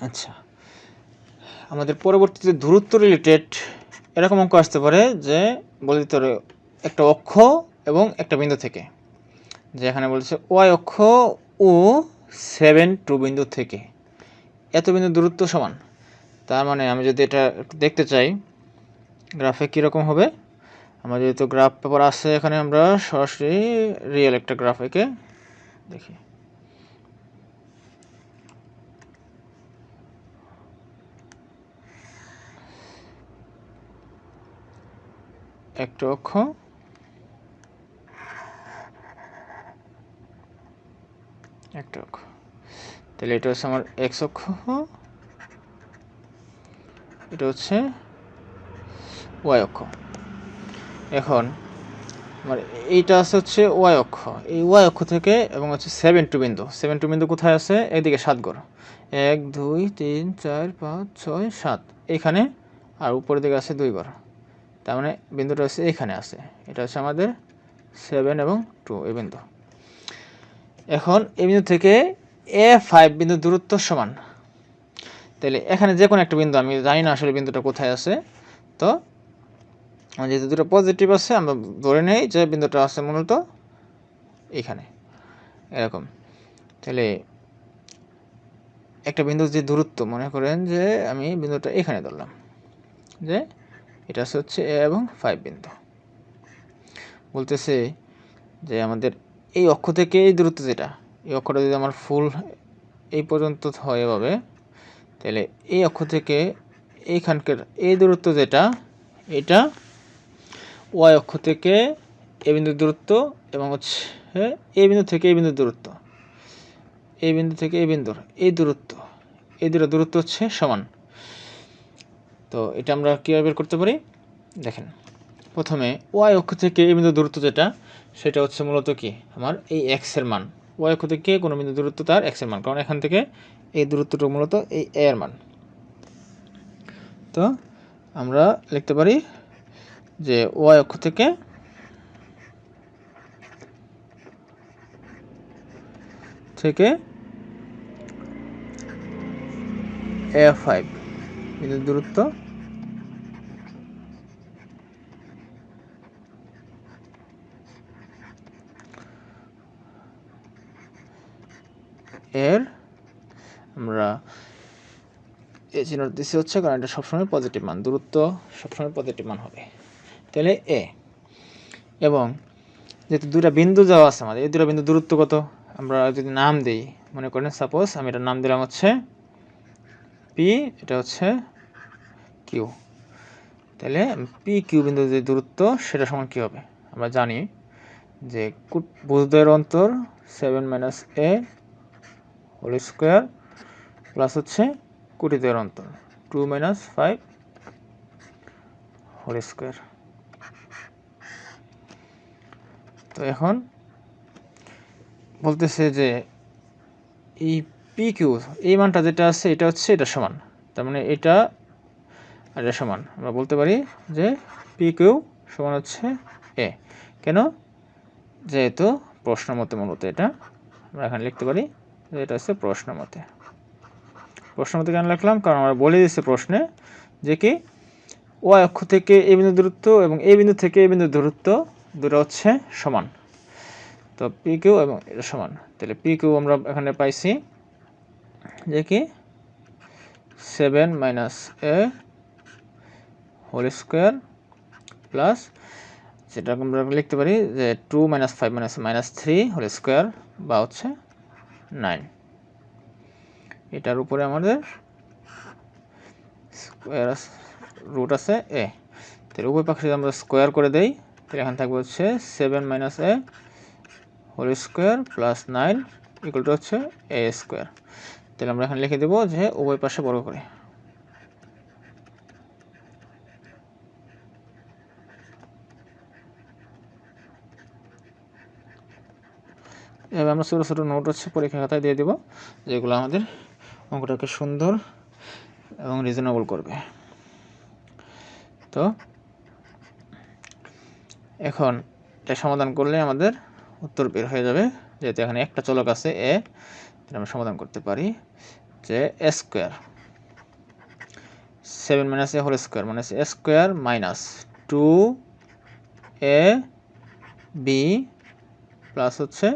আচ্ছা। আমাদের পরবর্তীতে দূরত্ব রিলেটেড এরকম অঙ্ক আসতে পারে যে বলে দিতে একটা অক্ষ এবং একটা বিন্দু থেকে। যে এখানে বলছে ওয়াই অক্ষ ও সেভেন টু বিন্দু থেকে। এত বিন্দু দূরত্ব সমান। তার মানে আমি যদি এটা দেখতে চাই গ্রাফে কীরকম হবে? আমার যেহেতু গ্রাফ পেপার আছে এখানে আমরা সরাসরি রিয়েল একটা গ্রাফ দেখি। একটা অক্ষ একটা অক্ষ। তাহলে এটা হচ্ছে আমার এক্স অক্ষ। এটা হচ্ছে ওয়াই অক্ষ। এখন আমার এইটা আছে হচ্ছে ওয়াই অক্ষ। এই ওয়াই অক্ষ থেকে এবং হচ্ছে সেভেন টু বিন্দু। সেভেন টু বিন্দু কোথায় আছে? এদিকে সাত গড়। এক, দুই, তিন, চার, পাঁচ, ছয়, সাত। এখানে আর উপরের দিকে আছে দুই গড়। তার মানে বিন্দুটা হচ্ছে এখানে আছে। এটা হচ্ছে আমাদের সেভেন এবং টু এই বিন্দু। এখন এই বিন্দু থেকে এ ফাইভ বিন্দু দূরত্ব সমান। তাহলে এখানে যে কোনো একটা বিন্দু, আমি জানি না আসলে বিন্দুটা কোথায় আছে। তো যেহেতু দুটো পজিটিভ আছে, আমরা ধরে নেই যে বিন্দুটা আছে মূলত এখানে। এরকম। তাহলে একটা বিন্দুর যে দূরত্ব, মনে করেন যে আমি বিন্দুটা এখানে ধরলাম। যে এটা হচ্ছে এ এবং ফাইভ বিন্দু। বলতেছে যে আমাদের এই অক্ষ থেকে এই দূরত্ব যেটা, এই অক্ষটা যদি আমার ফুল এই পর্যন্ত হয় এভাবে, তাহলে এই অক্ষ থেকে এইখানকার এই দূরত্ব যেটা, এটা ওয়াই অক্ষ থেকে এ বিন্দুর দূরত্ব এবং হচ্ছে এই বিন্দু থেকে এই বিন্দুর দূরত্ব। এই বিন্দু থেকে এই বিন্দুর এই দূরত্ব, এই দুটো দূরত্ব হচ্ছে সমান। তো এটা আমরা কীভাবে বের করতে পারি? দেখেন, প্রথমে ওয়াই অক্ষ থেকে এই বিন্দু দূরত্ব যেটা, সেটা হচ্ছে মূলত কি? আমার এই এক্সের মান। ওয়াই অক্ষ থেকে কোনো বিন্দু দূরত্ব তার এক্সের মান, কারণ এখান থেকে এই দূরত্বটা মূলত এই এর মান। তো আমরা লিখতে পারি যে ওয়াই অক্ষ থেকে থেকে এ ফাইভ বিন্দুর দূরত্ব এর আমরা এ চিহ্ন দিচ্ছি হচ্ছে, কারণ এটা সবসময় পজিটিভ মান, দূরত্ব সবসময় পজিটিভ মান হবে। তাহলে এ এবং যেহেতু দুটা বিন্দু যাওয়া আছে আমাদের, এই দুটা বিন্দু দূরত্ব কত? আমরা যদি নাম দিই, মনে করেন সাপোজ আমি এটা নাম দিলাম হচ্ছে পি এটা হচ্ছে কিউ তাহলে পি কিউ বিন্দু যে দূরত্ব, সেটা সমান কী হবে? আমরা জানি যে বুধদের অন্তর seven minus a whole square plus হচ্ছে কোটিদের অন্তর। Two minus five whole square. তো এখন বলতেছে যে এই পি কিউ এই মানটা যেটা আছে, এটা হচ্ছে এটা সমান। তার মানে এটা আর এটা সমান। আমরা বলতে পারি যে পি কিউ সমান হচ্ছে এ কেন? যেহেতু প্রশ্ন মতে মূলত এটা, আমরা এখানে লিখতে পারি এটা হচ্ছে প্রশ্ন মতে প্রশ্ন মতে কেন লিখলাম? কারণ আমরা বলে দিচ্ছে প্রশ্নে যে কি ও অক্ষ থেকে এই বিন্দু দূরত্ব এবং এই বিন্দু থেকে এই বিন্দু দূরত্ব দুটো হচ্ছে সমান। তো পি কিউ এবং এটা সমান। তাহলে পি কিউ আমরা এখানে পাইছি যে কি seven minus a whole square plus সেটা আমরা লিখতে পারি যে two minus five minus minus three whole square বা হচ্ছে নাইন এটার উপরে আমাদের স্কোয়ার রুট আছে এ তাহলে উভয় পাশে আমরা স্কোয়ার করে দেই, তাহলে এখানে থাকবে হচ্ছে seven minus a whole square plus nine equal to হচ্ছে এ স্কোয়ার তাহলে আমরা এখানে লিখে দেবো যে উভয় পাশে বড় করে। এভাবে আমরা ছোটো ছোটো নোট হচ্ছে পরীক্ষা খাতায় দিয়ে দেবো, যেগুলো আমাদের অঙ্কটাকে সুন্দর এবং রিজনেবল করবে। তো এখন এটা সমাধান করলে আমাদের উত্তর বের হয়ে যাবে, যেহেতু এখানে একটা চলক আছে এ আমরা সমাধান করতে পারি যে a square seven minus a whole square মানে a square minus two a b plus হচ্ছে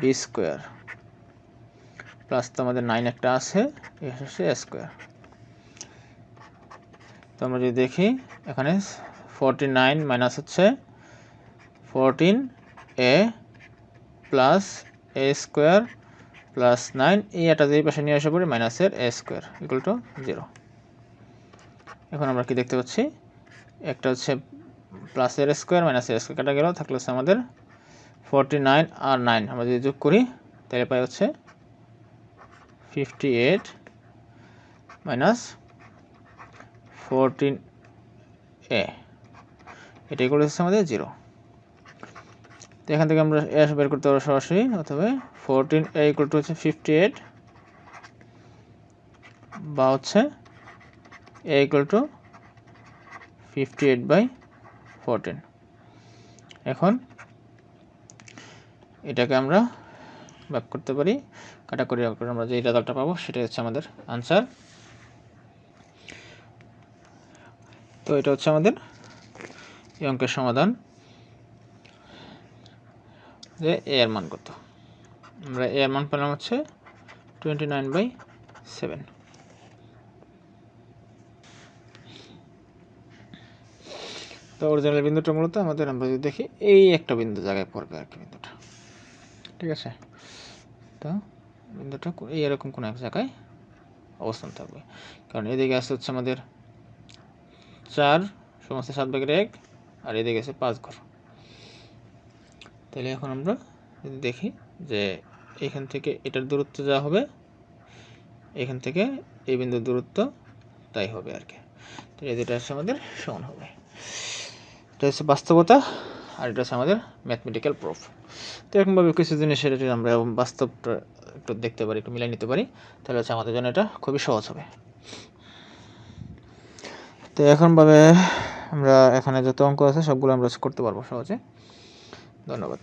বি স্কোয়ার প্লাস তো আমাদের নাইন একটা আছে হচ্ছে স্কোয়ার তো আমরা যদি দেখি, এখানে ফোরটি নাইন মাইনাস হচ্ছে fourteen a plus a square plus nine এই একটা যে পাশে নিয়ে আসা পড়ে মাইনাসের a square equal to zero এখন আমরা কি দেখতে পাচ্ছি? একটা হচ্ছে প্লাস এর স্কোয়ার মাইনাস এর স্কোয়ার কাটা গেল, থাকলে হচ্ছে আমাদের ফোরটি নাইন আর নাইন আমরা যদি যোগ করি, তাহলে পাই হচ্ছে fifty eight minus fourteen a এটাই করে হচ্ছে আমাদের জিরো তো এখান থেকে আমরা এ বের করতে পারব সরাসরি, অথবা ফোরটিন এ ইকুয়াল টু হচ্ছে ফিফটি এইট বা হচ্ছে a equal to fifty eight by fourteen এখন এটাকে আমরা ভাগ করতে পারি। কাটাকুটি ভাগ করে আমরা যে রেজাল্টটা পাবো সেটাই হচ্ছে আমাদের আনসার তো এটা হচ্ছে আমাদের এই অঙ্কের সমাধান। যে এ এর মান কত? আমরা এ এর মান পেলাম হচ্ছে টোয়েন্টি নাইন বাই সেভেন তো অরিজিনাল বিন্দুটা মূলত আমাদের আমরা যদি দেখি, এই একটা বিন্দু জায়গায় পড়বে আর কি বিন্দুটা। ঠিক আছে? তো বিন্দুটা এরকম কোনো এক জায়গায় অবস্থান থাকবে। কারণ এদিকে আসছে হচ্ছে আমাদের চার সমস্ত সাত ভাগের এক, আর এদিকে আছে পাঁচ ঘর। তাহলে এখন আমরা যদি দেখি যে এখান থেকে এটার দূরত্ব যা হবে, এখান থেকে এই বিন্দুর দূরত্ব তাই হবে আর কি। তো এই দুটো আমাদের সমান হবে। এটা হচ্ছে বাস্তবতা, আর এটা হচ্ছে আমাদের ম্যাথমেটিক্যাল প্রুফ তো এরকমভাবে কিছু জিনিস এটা আমরা বাস্তবটা একটু দেখতে পারি, একটু মিলাই নিতে পারি, তাহলে হচ্ছে আমাদের জন্য এটা খুবই সহজ হবে। তো এখনভাবে আমরা এখানে যত অঙ্ক আছে সবগুলো আমরা করতে পারব সহজে। ধন্যবাদ।